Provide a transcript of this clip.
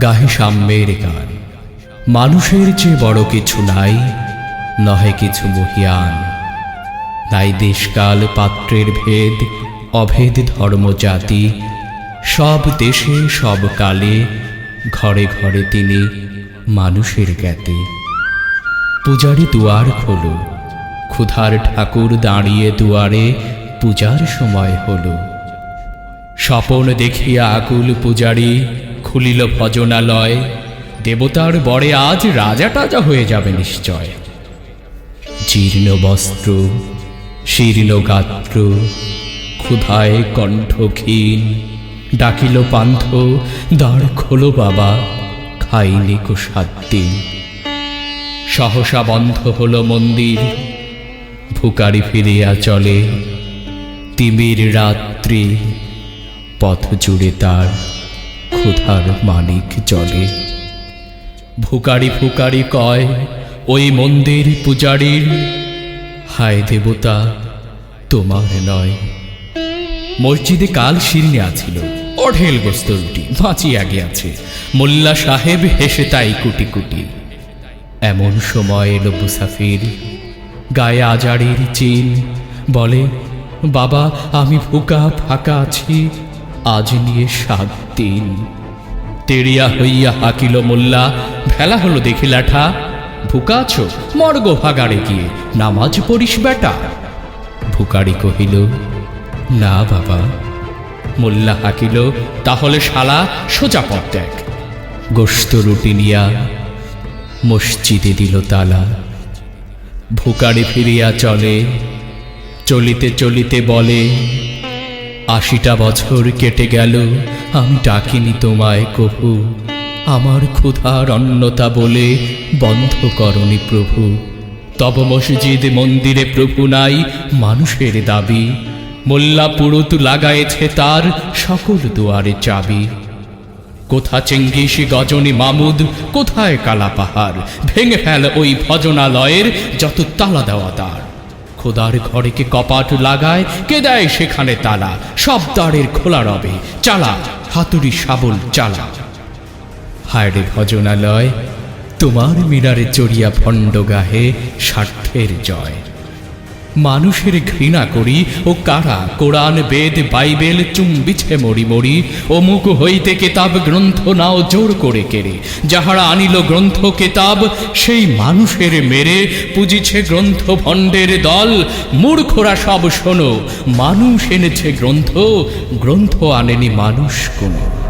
গাহে সাম্যের গান। মানুষের চেয়ে বড় কিছু নাই, নহে কিছু মহিয়ান। নাই দেশকাল পাত্রের ভেদ, অভেদ ধর্ম জাতি, সব দেশে সব কালে, ঘরে ঘরে তিনি মানুষের জ্ঞাতি। পূজারি দুয়ার খোলো, ক্ষুধার ঠাকুর দাঁড়িয়ে দুয়ারে পূজার সময় হলো। স্বপন দেখিয়া আকুল পূজারি খুলিল ভজনালয়, দেবতার বরে আজ রাজা টাজা হয়ে যাবে নিশ্চয়। জীর্ণ বস্ত্র, শীর্ণ গাত্র, ক্ষুধায় কণ্ঠ ক্ষীণ ডাকিল পান্থ, দাঁড় খোলো বাবা, খাইনি কো সাত দিন। সহসা বন্ধ হলো মন্দির ভুকারি ফিরিয়া চলে। তিমির রাত্রি, পথ জুড়ে তার ক্ষুধার মানিক জলে। ভুকারি ফুকারি কয়, ওই মন্দির পূজারীর, হায় দেবতা, তোমার নয়। মসজিদে কাল শিরনে আছিল, অঢেল গোস্ত রুটি বাঁচিয়া গিয়াছে। মোল্লা সাহেব হেসে তাই কুটি কুটি। এমন সময় এলো মুসাফির, গায়ে আজারের চিন। বলে, বাবা, আমি ভুকা ফাঁকা আছি আজ নিয়ে সাত দিন। তেরিয়া হইয়া হাকিল মোল্লা, ভেলা হলো দেখিলাঠা ভুকা আছো? মর্গ ভাগাড়ে গিয়ে নামাজ পড়িস বেটা। ভুকারি কহিল, না বাবা। মোল্লা হাকিল, তাহলে শালা সোজা পথ দেখ। গোস্ত রুটি নিয়া মসজিদে দিল তালা। ভুকারি ফিরিয়া চলে, চলিতে চলিতে বলে আশিটা বছর কেটে গেল, আমি ডাকিনি তোমায় কভু আমার ক্ষুধার অন্নতা বলে বন্ধ করনি প্রভু। তব মসজিদ মন্দিরে প্রভু নাই, মানুষের দাবি। মোল্লা পুরুত লাগায়েছে তার সকল দুয়ারে চাবি। কোথা চেঙ্গিস গজনী মামুদ, কোথায় কালা পাহাড়? ভেঙে ফেল ওই ভজনালয়ের যত তালা দেওয়া তার। খোদার ঘরে কে কপাট লাগায়, কে দেয় সেখানে তালা? সব দ্বারের খোলা রবে, চালা, হাতুড়ি শাবল চালা। হায়রে ভজনালয়, তোমার মিনারে চড়িয়া ভণ্ড গাহে স্বার্থের জয়। মানুষের ঘৃণা করি ও কারা কোরআন, বেদ, বাইবেল চুম্বিছে মরি মরি, অমুক হইতে কেতাব গ্রন্থ নাও জোর করে কেড়ে। যাহারা আনিল গ্রন্থ কেতাব, সেই মানুষের মেরে পুজিছে গ্রন্থ ভণ্ডের দল। মূর্খরা সব শোনো, মানুষ এনেছে গ্রন্থ গ্রন্থ আনেনি মানুষ কোনো।